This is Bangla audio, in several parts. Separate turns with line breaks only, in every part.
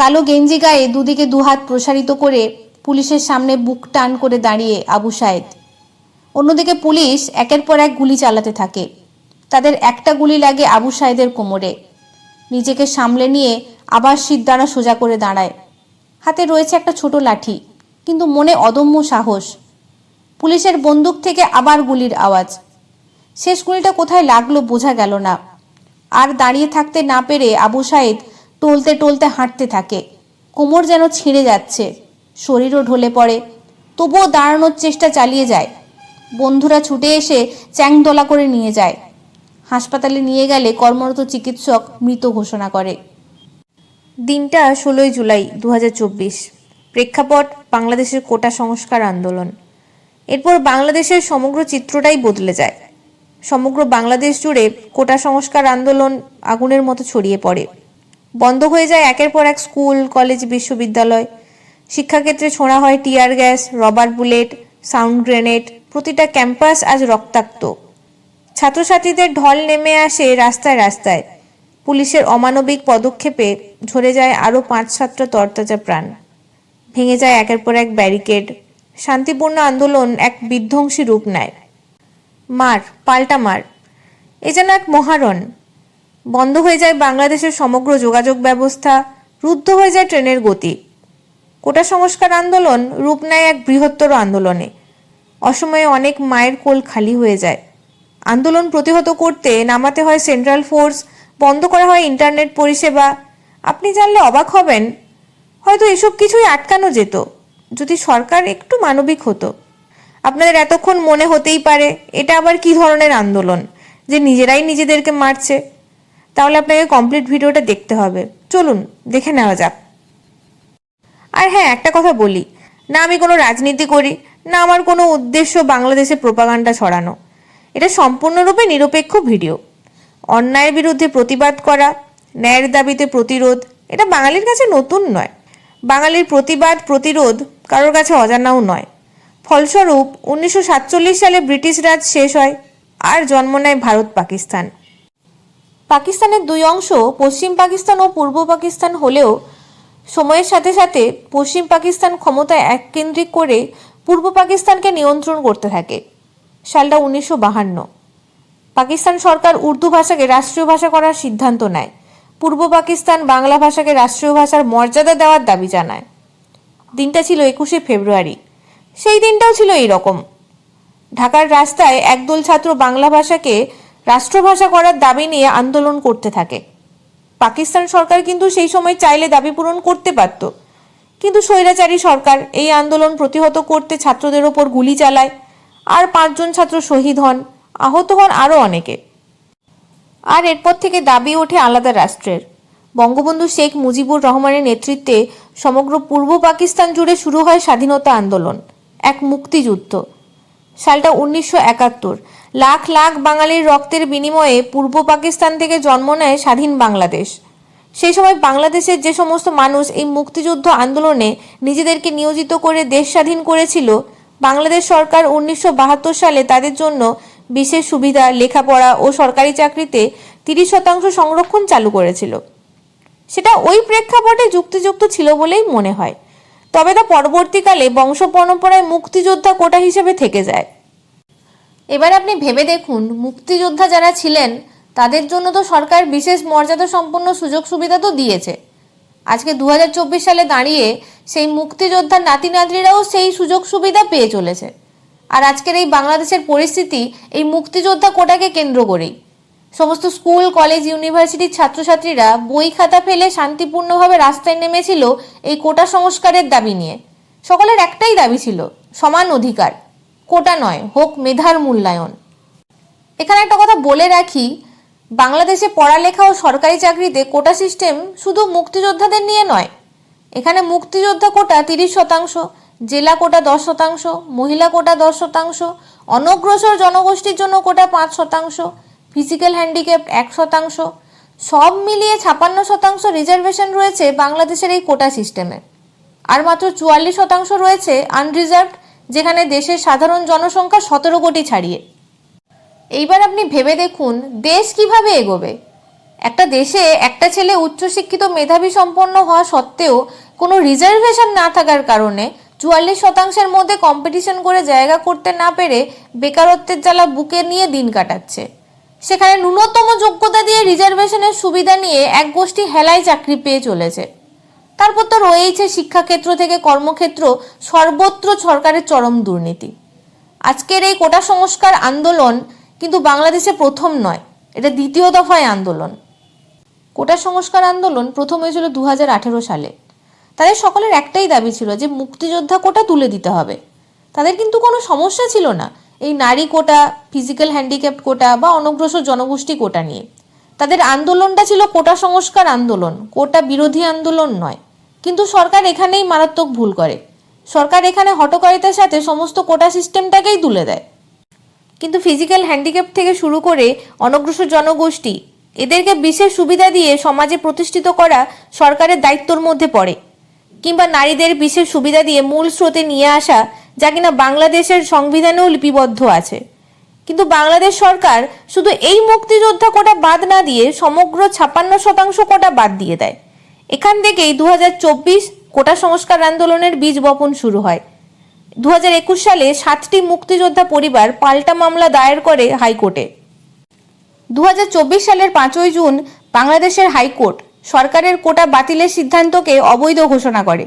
কালো গেঞ্জি গায়ে দুদিকে দুহাত প্রসারিত করে পুলিশের সামনে বুক টান করে দাঁড়িয়ে আবু সায়েদ। অন্যদিকে পুলিশ একের পর এক গুলি চালাতে থাকে। তাদের একটা গুলি লাগে আবু সায়েদের কোমরে। নিজেকে সামলে নিয়ে আবার সিদ্ধারা সোজা করে দাঁড়ায়। হাতে রয়েছে একটা ছোট লাঠি, কিন্তু মনে অদম্য সাহস। পুলিশের বন্দুক থেকে আবার গুলির আওয়াজ। শেষ গুলিটা কোথায় লাগল বোঝা গেল না। আর দাঁড়িয়ে থাকতে না পেরে আবু সাইদ টলতে টলতে হাঁটতে থাকে। কোমর যেন ছিঁড়ে যাচ্ছে। শরীরও ঢলে পড়ে। তবুও দাঁড়ানোর চেষ্টা চালিয়ে যায়। বন্ধুরা ছুটে এসে চ্যাংদোলা করে নিয়ে যায়। হাসপাতালে নিয়ে গেলে কর্মরত চিকিৎসক মৃত ঘোষণা করে। দিনটা ষোলোই জুলাই দু হাজার চব্বিশ। প্রেক্ষাপট, বাংলাদেশের কোটা সংস্কার আন্দোলন। এরপর বাংলাদেশের সমগ্র চিত্রটাই বদলে যায়। সমগ্র বাংলাদেশ জুড়ে কোটা সংস্কার আন্দোলন আগুনের মতো ছড়িয়ে পড়ে। বন্ধ হয়ে যায় একের পর এক স্কুল, কলেজ, বিশ্ববিদ্যালয়। শিক্ষাক্ষেত্রে ছোঁড়া হয় tear gas, rubber bullet, sound grenade, প্রতিটা ক্যাম্পাস আজ রক্তাক্ত। ছাত্রছাত্রীদের ঢল নেমে আসে রাস্তায় রাস্তায়। পুলিশের অমানবিক পদক্ষেপে ঝরে যায় আরও পাঁচ সাতটা তরতাজা প্রাণ। ভেঙে যায় একের পর এক ব্যারিকেড। শান্তিপূর্ণ আন্দোলন এক বিধ্বংসী রূপ নেয়। মার, পাল্টা মার। এ যেন এক মহারণ। বন্ধ হয়ে যায় বাংলাদেশের সমগ্র যোগাযোগ ব্যবস্থা, রুদ্ধ হয়ে যায় ট্রেনের গতি। কোটা সংস্কার আন্দোলন রূপ নেয় এক বৃহত্তর আন্দোলনে। অসময়ে অনেক মায়ের কোল খালি হয়ে যায়। আন্দোলন প্রতিহত করতে নামাতে হয় সেন্ট্রাল ফোর্স, বন্ধ করা হয় ইন্টারনেট পরিষেবা। আপনি জানলে অবাক হবেন, হয়তো এসব কিছুই আটকানো যেত, যদি সরকার একটু মানবিক হতো। আপনাদের এতক্ষণ মনে হতেই পারে, এটা আবার কি ধরনের আন্দোলন, যে নিজেরাই নিজেদেরকে মারছে? তাহলে আপনাকে কমপ্লিট ভিডিওটা দেখতে হবে। চলুন, দেখে নেওয়া যাক। আর হ্যাঁ একটা কথা বলি। না আমি কোনো রাজনীতি করি, না আমার কোনো উদ্দেশ্য বাংলাদেশে প্রোপাগান্ডা ছড়ানো। এটা সম্পূর্ণরূপে নিরপেক্ষ ভিডিও। অন্যায়ের বিরুদ্ধে প্রতিবাদ করা, ন্যায়ের দাবিতে প্রতিরোধ, এটা বাঙালির কাছে নতুন নয়। বাঙালির প্রতিবাদ, প্রতিরোধ কারোর কাছে অজানাও নয়। ফলস্বরূপ, উনিশশো সাতচল্লিশ সালে ব্রিটিশ রাজ শেষ হয়, আর জন্ম নেয় ভারত পাকিস্তান পাকিস্তানের দুই অংশ পশ্চিম পাকিস্তান ও পূর্ব পাকিস্তান হলেও সময়ের সাথে সাথে পশ্চিম পাকিস্তান ক্ষমতায় এককেন্দ্রিক করে পূর্ব পাকিস্তানকে নিয়ন্ত্রণ করতে থাকে। সালটা উনিশশো বাহান্ন। পাকিস্তান সরকার উর্দু ভাষাকে রাষ্ট্রীয় ভাষা করার সিদ্ধান্ত নেয়। পূর্ব পাকিস্তান বাংলা ভাষাকে রাষ্ট্রীয় ভাষার মর্যাদা দেওয়ার দাবি জানায়। দিনটা ছিল একুশে ফেব্রুয়ারি। সেই দিনটাও ছিল এই রকম ঢাকার রাস্তায় একদল ছাত্র বাংলা ভাষাকে রাষ্ট্রভাষা করার দাবি নিয়ে আন্দোলন করতে থাকে। পাকিস্তান সরকার কিন্তু সেই সময় চাইলে দাবি পূরণ করতে পারত। কিন্তু স্বৈরাচারী সরকার এই আন্দোলন প্রতিহত করতে ছাত্রদের ওপর গুলি চালায় আর পাঁচজন ছাত্র শহীদ হন, আহত হন আরও অনেকে। আর এরপর থেকে দাবি ওঠে আলাদা রাষ্ট্রের। বঙ্গবন্ধু শেখ মুজিবুর রহমানের নেতৃত্বে সমগ্র পূর্ব পাকিস্তান জুড়ে শুরু হয় স্বাধীনতা আন্দোলন, এক মুক্তিযুদ্ধ। সালটা উনিশশো একাত্তর। লাখ লাখ বাঙালির রক্তের বিনিময়ে পূর্ব পাকিস্তান থেকে জন্ম নেয় স্বাধীন বাংলাদেশ। সেই সময় বাংলাদেশের যে সমস্ত মানুষ এই মুক্তিযুদ্ধ আন্দোলনে নিজেদেরকে নিয়োজিত করে দেশ স্বাধীন করেছিল, বাংলাদেশ সরকার উনিশশো বাহাত্তর সালে তাদের জন্য বিশেষ সুবিধা, লেখাপড়া ও সরকারি চাকরিতে তিরিশ শতাংশ সংরক্ষণ চালু করেছিল। সেটা ওই প্রেক্ষাপটে যুক্তিযুক্ত ছিল বলেই মনে হয়। তবে তা পরবর্তীকালে বংশ পরম্পরায় মুক্তিযোদ্ধা কোটা হিসেবে থেকে যায়। এবার আপনি ভেবে দেখুন, মুক্তিযোদ্ধা যারা ছিলেন, তাদের জন্য তো সরকার বিশেষ মর্যাদা সম্পন্ন সুযোগ সুবিধা তো দিয়েছে। আজকে দু হাজার চব্বিশ সালে দাঁড়িয়ে সেই মুক্তিযোদ্ধার নাতি নাতনিরাও সেই সুযোগ সুবিধা পেয়ে চলেছে। আর আজকের এই বাংলাদেশের পরিস্থিতি, এই মুক্তিযোদ্ধা কোটাকে কেন্দ্র করেই। সমস্ত স্কুল, কলেজ, ইউনিভার্সিটির ছাত্রছাত্রীরা বই খাতা ফেলে শান্তিপূর্ণভাবে রাস্তায় নেমেছিল এই কোটা সংস্কারের দাবি নিয়ে। সকলের একটাই দাবি ছিল, সমান অধিকার। কোটা নয়, হোক মেধার মূল্যায়ন। এখানে একটা কথা বলে রাখি, বাংলাদেশে পড়ালেখা ও সরকারি চাকরিতে কোটা সিস্টেম শুধু মুক্তিযোদ্ধাদের নিয়ে নয়, এখানে মুক্তিযোদ্ধা কোটা তিরিশ শতাংশ, জেলা কোটা দশ শতাংশ, মহিলা কোটা দশ শতাংশ, অনগ্রসর জনগোষ্ঠীর জন্য কোটা পাঁচ শতাংশ ফিজিক্যাল হ্যান্ডিক্যাপ এক শতাংশ। সব মিলিয়ে ছাপান্ন শতাংশ রিজার্ভেশন রয়েছে বাংলাদেশের এই কোটা সিস্টেমে আর মাত্র চুয়াল্লিশ শতাংশ রয়েছে আনরিজার্ভড যেখানে দেশের সাধারণ জনসংখ্যা সতেরো কোটি ছাড়িয়ে। এইবার আপনি ভেবে দেখুন, দেশ কীভাবে এগোবে? একটা দেশে একটা ছেলে উচ্চশিক্ষিত মেধাবী সম্পন্ন হওয়া সত্ত্বেও কোনো রিজার্ভেশন না থাকার কারণে চুয়াল্লিশ শতাংশের মধ্যে কম্পিটিশন করে জায়গা করতে না পেরে বেকারত্বের জ্বালা বুকে নিয়ে দিন কাটাচ্ছে। সেখানে ন্যূনতম যোগ্যতা দিয়ে রিজার্ভেশনের সুবিধা নিয়ে এক গোষ্ঠী হেলায় চাকরি পেয়ে চলেছে। তারপর তো রয়েইছে শিক্ষাক্ষেত্র থেকে কর্মক্ষেত্র, সর্বত্র সরকারের চরম দুর্নীতি। আজকের এই কোটা সংস্কার আন্দোলন কিন্তু বাংলাদেশে প্রথম নয়, এটা দ্বিতীয় দফায় আন্দোলন। কোটা সংস্কার আন্দোলন প্রথম হয়েছিল দু হাজার আঠারো সালে। তাদের সকলের একটাই দাবি ছিল যে মুক্তিযোদ্ধা কোটা তুলে দিতে হবে। তাদের কিন্তু কোনো সমস্যা ছিল না। এই নারী কোটা ফিজিক্যাল হ্যান্ডিক্যাপ কোটা বা অনগ্রসর জনগোষ্ঠী কোটা নিয়ে। তাদের আন্দোলনটা ছিল কোটা সংস্কার আন্দোলন, কোটা বিরোধী আন্দোলন নয়। কিন্তু সরকার এখানেই মারাত্মক ভুল করে। সরকার এখানে হটকারিতার সাথে সমস্ত কোটা সিস্টেমটাকেই তুলে দেয়। কিন্তু ফিজিক্যাল হ্যান্ডিক্যাপ থেকে শুরু করে অনগ্রসর জনগোষ্ঠী, এদেরকে বিশেষ সুবিধা দিয়ে সমাজে প্রতিষ্ঠিত করা সরকারের দায়িত্বর মধ্যে পড়ে। কিংবা নারীদের বিশেষ সুবিধা দিয়ে মূল স্রোতে নিয়ে আসা যা কিনা বাংলাদেশের সংবিধানেও লিপিবদ্ধ আছে। কিন্তু বাংলাদেশ সরকার শুধু এই মুক্তিযোদ্ধা কোটা বাদ না দিয়ে সমগ্র ছাপান্ন শতাংশ কোটা বাদ দিয়ে দেয়। এখান থেকেই দু হাজার চব্বিশ কোটা সংস্কার আন্দোলনের বীজ বপন শুরু হয়। দু হাজার একুশ সালে সাতটি মুক্তিযোদ্ধা পরিবার পাল্টা মামলা দায়ের করে হাইকোর্টে। দু হাজার চব্বিশ সালের পাঁচই জুন বাংলাদেশের হাইকোর্ট সরকারের কোটা বাতিলের সিদ্ধান্তকে অবৈধ ঘোষণা করে।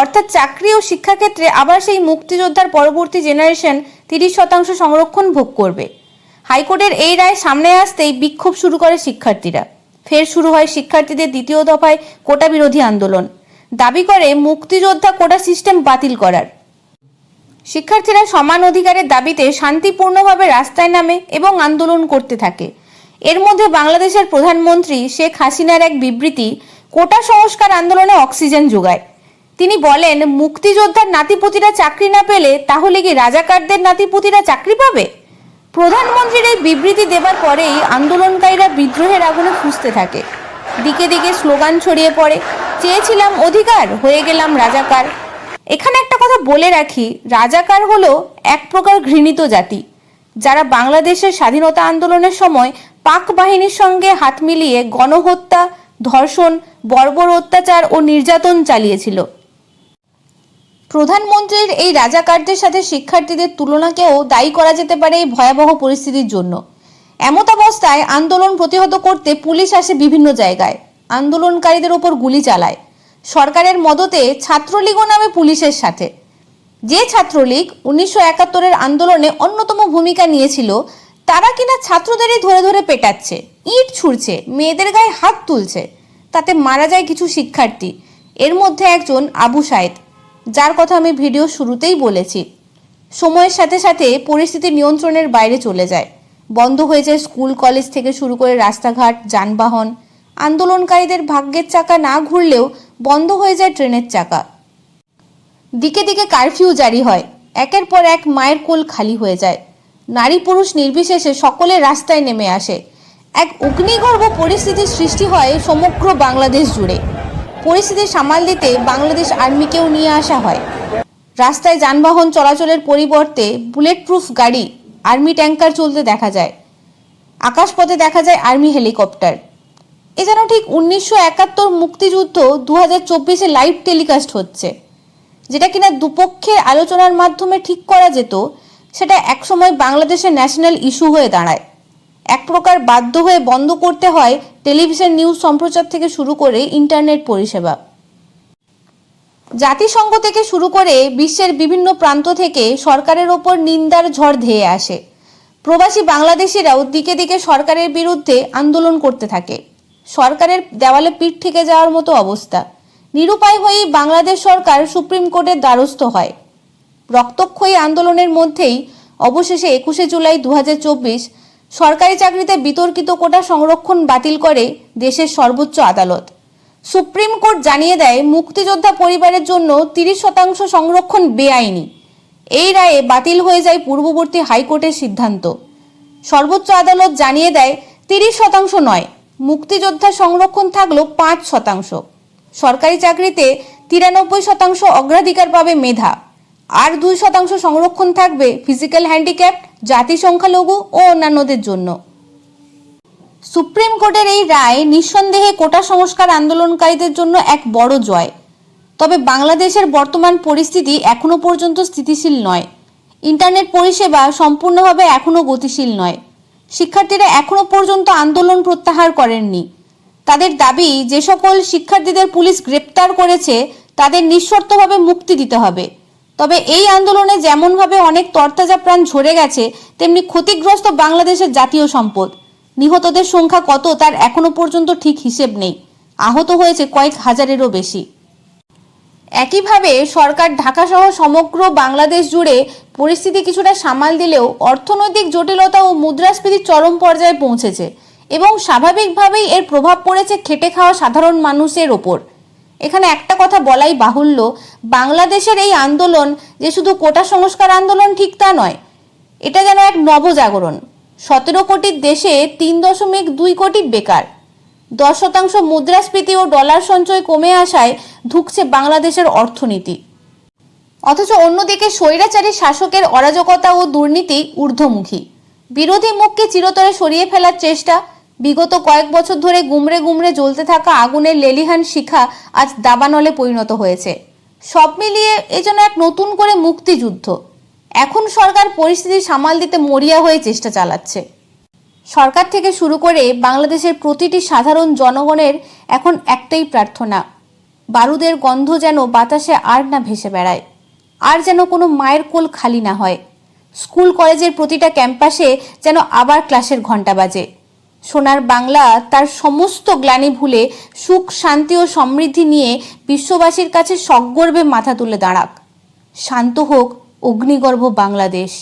অর্থাৎ চাকরি ও শিক্ষাক্ষেত্রে আবার সেই মুক্তিযোদ্ধার পরবর্তী জেনারেশন তিরিশ শতাংশ সংরক্ষণ ভোগ করবে। হাইকোর্টের এই রায় সামনে আসতেই বিক্ষোভ শুরু করে শিক্ষার্থীরা। ফের শুরু হয় শিক্ষার্থীদের দ্বিতীয় দফায় কোটা বিরোধী আন্দোলন। দাবি করে মুক্তিযোদ্ধা কোটা সিস্টেম বাতিল করার। শিক্ষার্থীরা সমান অধিকারের দাবিতে শান্তিপূর্ণভাবে রাস্তায় নামে এবং আন্দোলন করতে থাকে। এর মধ্যে বাংলাদেশের প্রধানমন্ত্রী শেখ হাসিনার এক বিবৃতি, কোটা সংস্কার আন্দোলনে অক্সিজেন যোগায়। তিনি বলেন, মুক্তিযোদ্ধার নাতিপুতিরা চাকরি না পেলে তাহলে কি রাজাকারদের নাতিপুতিরা চাকরি পাবে? প্রধানমন্ত্রীর এই বিবৃতি দেবার পরেই আন্দোলনকারীরা বিদ্রোহের আগুনে ফুসতে থাকে। দিকে দিকে স্লোগান ছড়িয়ে পড়ে, চেয়েছিলাম অধিকার, হয়ে গেলাম রাজাকার। এখানে একটা কথা বলে রাখি, রাজাকার হলো এক প্রকার ঘৃণিত জাতি। যারা বাংলাদেশের স্বাধীনতা আন্দোলনের সময় পাক বাহিনীর সঙ্গে হাত মিলিয়ে গণহত্যা, ধর্ষণ, বর্বর অত্যাচার ও নির্যাতন চালিয়েছিল। প্রধানমন্ত্রীর এই রাজাকারদের সাথে শিক্ষার্থীদের তুলনাকেও দায়ী করা যেতে পারে এই ভয়াবহ পরিস্থিতির জন্য। এমত অবস্থায় আন্দোলন প্রতিহত করতে পুলিশ আসে বিভিন্ন জায়গায়। আন্দোলনকারীদের ওপর গুলি চালায়। সরকারের মদতে ছাত্রলীগও নামে পুলিশের সাথে। যে ছাত্রলীগ উনিশশো একাত্তরের আন্দোলনে অন্যতম ভূমিকা নিয়েছিল, তারা কিনা ছাত্রদেরই ধরে ধরে পেটাচ্ছে, ইট ছুঁড়ছে, মেয়েদের গায়ে হাত তুলছে, তাতে মারা যায় কিছু শিক্ষার্থী। এর মধ্যে একজন আবু সাইদ যার কথা আমি ভিডিও শুরুতেই বলেছি। সময়ের সাথে সাথে পরিস্থিতি নিয়ন্ত্রণের বাইরে চলে যায়। বন্ধ হয়ে যায় স্কুল, কলেজ থেকে শুরু করে রাস্তাঘাট, যানবাহন। আন্দোলনকারীদের ভাগ্যের চাকা না ঘুরলেও বন্ধ হয়ে যায় ট্রেনের চাকা। দিকে দিকে কারফিউ জারি হয়। একের পর এক মায়ের কোল খালি হয়ে যায়। নারী পুরুষ নির্বিশেষে সকলে রাস্তায় নেমে আসে। এক অগ্নিগর্ভ পরিস্থিতির সৃষ্টি হয় সমগ্র বাংলাদেশ জুড়ে। পরিস্থিতি সামাল দিতে বাংলাদেশ আর্মিকেও নিয়ে আসা হয়। রাস্তায় যানবাহন চলাচলের পরিবর্তে বুলেট প্রুফ গাড়ি, আর্মি ট্যাঙ্কার চলতে দেখা যায়। আকাশপথে দেখা যায় আর্মি হেলিকপ্টার। এ যেন ঠিক উনিশশো একাত্তর মুক্তিযুদ্ধ দু হাজার চব্বিশে লাইভ টেলিকাস্ট হচ্ছে। যেটা কিনা দুপক্ষের আলোচনার মাধ্যমে ঠিক করা যেত, সেটা একসময় বাংলাদেশের ন্যাশনাল ইস্যু হয়ে দাঁড়ায়। এক প্রকার বাধ্য হয়ে বন্ধ করতে হয় টেলিভিশন নিউজ সম্প্রচার থেকে শুরু করে ইন্টারনেট পরিষেবা। জাতিসংঘ থেকে শুরু করে বিশ্বের বিভিন্ন প্রান্ত থেকে সরকারের ওপর নিন্দার ঝড় ধেয়ে আসে। প্রবাসী বাংলাদেশিরাও দিকে দিকে সরকারের বিরুদ্ধে আন্দোলন করতে থাকে। সরকারের দেওয়ালে পিঠ থেকে যাওয়ার মতো অবস্থা। নিরুপায় হয়েই বাংলাদেশ সরকার সুপ্রিম কোর্টের দ্বারস্থ হয়। রক্তক্ষয়ী আন্দোলনের মধ্যেই অবশেষে একুশে জুলাই দু হাজার চব্বিশ সরকারি চাকরিতে বিতর্কিত কোটা সংরক্ষণ বাতিল করে দেশের সর্বোচ্চ আদালত। সুপ্রিম কোর্ট জানিয়ে দেয়, মুক্তিযোদ্ধা পরিবারের জন্য তিরিশ শতাংশ সংরক্ষণ বেআইনি। এই রায়ে বাতিল হয়ে যায় পূর্ববর্তী হাইকোর্টের সিদ্ধান্ত। সর্বোচ্চ আদালত জানিয়ে দেয়, তিরিশ শতাংশ নয়, মুক্তিযোদ্ধা সংরক্ষণ থাকল পাঁচ শতাংশ। সরকারি চাকরিতে তিরানব্বই শতাংশ অগ্রাধিকার পাবে মেধা, আর দুই শতাংশ সংরক্ষণ থাকবে ফিজিক্যাল হ্যান্ডিক্যাপ জাতি সংখ্যালঘু ও অন্যান্যদের জন্য। সুপ্রিম কোর্টের এই রায় নিঃসন্দেহে কোটা সংস্কার আন্দোলনকারীদের জন্য এক বড় জয়। তবে বাংলাদেশের বর্তমান পরিস্থিতি এখনও পর্যন্ত স্থিতিশীল নয়। ইন্টারনেট পরিষেবা সম্পূর্ণভাবে এখনও গতিশীল নয়। শিক্ষার্থীরা এখনও পর্যন্ত আন্দোলন প্রত্যাহার করেননি। তাদের দাবি, যে সকল শিক্ষার্থীদের পুলিশ গ্রেপ্তার করেছে, তাদের নিঃশর্তভাবে মুক্তি দিতে হবে। তবে এই আন্দোলনে যেমনভাবে অনেক তরতাজা প্রাণ ঝরে গেছে, তেমনি ক্ষতিগ্রস্ত বাংলাদেশের জাতীয় সম্পদ। নিহতদের সংখ্যা কত তার এখনও পর্যন্ত ঠিক হিসেব নেই। আহত হয়েছে কয়েক হাজারেরও বেশি। একইভাবে সরকার ঢাকাসহ সমগ্র বাংলাদেশ জুড়ে পরিস্থিতি কিছুটা সামাল দিলেও অর্থনৈতিক জটিলতা ও মুদ্রাস্ফীতি চরম পর্যায়ে পৌঁছেছে এবং স্বাভাবিকভাবেই এর প্রভাব পড়েছে খেটে খাওয়া সাধারণ মানুষের ওপর। এখানে একটা কথা বলাই বাহুল্য, বাংলাদেশের এই আন্দোলন যে শুধু কোটা সংস্কার আন্দোলন ঠিক তা নয়, এটা যেন এক নবজাগরণ। সতেরো কোটির দেশে তিন দশমিক দুই কোটি বেকার। দশ শতাংশ মুদ্রাস্ফীতি ও ডলার সঞ্চয় কমে আসায় ধুকছে বাংলাদেশের অর্থনীতি। অথচ অন্যদিকে স্বৈরাচারী শাসকের অরাজকতা ও দুর্নীতি ঊর্ধ্বমুখী। বিরোধী মুখকে চিরতরে সরিয়ে ফেলার চেষ্টা বিগত কয়েক বছর ধরে গুমড়ে গুমড়ে জ্বলতে থাকা আগুনের লেলিহান শিখা আজ দাবানলে পরিণত হয়েছে। সব মিলিয়ে এ যেন এক নতুন করে মুক্তিযুদ্ধ। এখন সরকার পরিস্থিতি সামাল দিতে মরিয়া হয়ে চেষ্টা চালাচ্ছে। সরকার থেকে শুরু করে বাংলাদেশের প্রতিটি সাধারণ জনগণের এখন একটাই প্রার্থনা, বারুদের গন্ধ যেন বাতাসে আর না ভেসে বেড়ায়, আর যেন কোনো মায়ের কোল খালি না হয়। স্কুল কলেজের প্রতিটা ক্যাম্পাসে যেন আবার ক্লাসের ঘণ্টা বাজে। সোনার বাংলা তার সমস্ত গ্লানি ভুলে সুখ, শান্তি ও সমৃদ্ধি নিয়ে বিশ্ববাসীর কাছে সগর্বে মাথা তুলে দাঁড়াক। শান্ত হোক অগ্নিগর্ভ বাংলাদেশ।